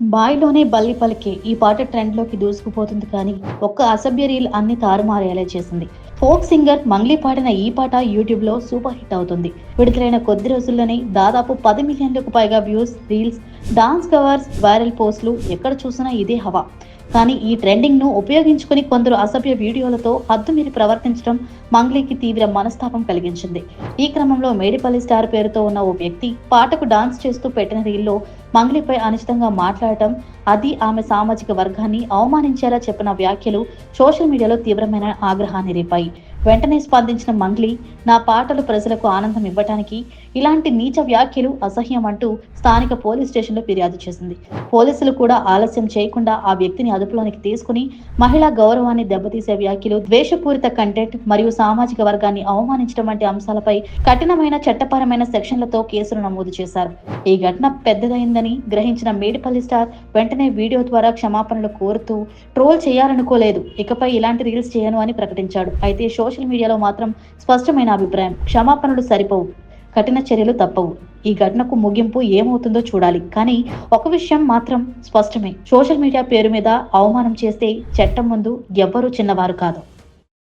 బాయ్లోనే బల్లి పలికే ఈ పాట ట్రెండ్లోకి దూసుకుపోతుంది కానీ ఒక్క అసభ్య రీల్ అన్ని తారుమారేలా చేసింది. ఫోక్ సింగర్ మంగ్లీ పాడిన ఈ పాట యూట్యూబ్లో సూపర్ హిట్ అవుతుంది. విడుదలైన కొద్ది రోజుల్లోనే దాదాపు పది మిలియన్లకు పైగా views reels dance covers viral పోస్టులు ఎక్కడ చూసినా ఇదే హవా. కానీ ఈ ట్రెండింగ్ను ఉపయోగించుకుని కొందరు అసభ్య వీడియోలతో హద్దుమీరి ప్రవర్తించడం మంగ్లీకి తీవ్ర మనస్తాపం కలిగించింది. ఈ క్రమంలో మేడిపల్లి స్టార్ పేరుతో ఉన్న ఓ వ్యక్తి పాటకు డాన్స్ చేస్తూ పెట్టిన రీల్లో మంగ్లీపై అనుచితంగా మాట్లాడటం అది ఆమె సామాజిక వర్గాన్ని అవమానించేలా చెప్పిన వ్యాఖ్యలు సోషల్ మీడియాలో తీవ్రమైన ఆగ్రహాన్ని రేపాయి. వెంటనే స్పందించిన మంగ్లీ నా పాటలు ప్రజలకు ఆనందం ఇవ్వటానికి ఇలాంటి నీచ వ్యాఖ్యలు అసహ్యం అంటూ స్థానిక పోలీస్ స్టేషన్లో ఫిర్యాదు చేసింది. పోలీసులు కూడా ఆలస్యం చేయకుండా ఆ వ్యక్తిని అదుపులోనికి తీసుకుని మహిళా గౌరవాన్ని దెబ్బతీసే వ్యాఖ్యలు ద్వేషపూరిత కంటెంట్ మరియు సామాజిక వర్గాన్ని అవమానించడం వంటి అంశాలపై కఠినమైన చట్టపరమైన సెక్షన్లతో కేసులు నమోదు చేశారు. ఈ ఘటన పెద్దదైందని గ్రహించిన మేడిపల్లి స్టార్ వెంటనే వీడియో ద్వారా క్షమాపణలు కోరుతూ ట్రోల్ చేయాలనుకోలేదు ఇకపై ఇలాంటి రీల్స్ చేయను అని ప్రకటించాడు. అయితే షో సోషల్ మీడియాలో మాత్రం స్పష్టమైన అభిప్రాయం. క్షమాపణలు సరిపోవు. కఠిన చర్యలు తప్పవు. ఈ ఘటనకు ముగింపు ఏమవుతుందో చూడాలి. కానీ ఒక విషయం మాత్రం స్పష్టమే. సోషల్ మీడియా పేరు మీద అవమానం చేస్తే చట్టం ముందు ఎవ్వరూ చిన్నవారు కాదు.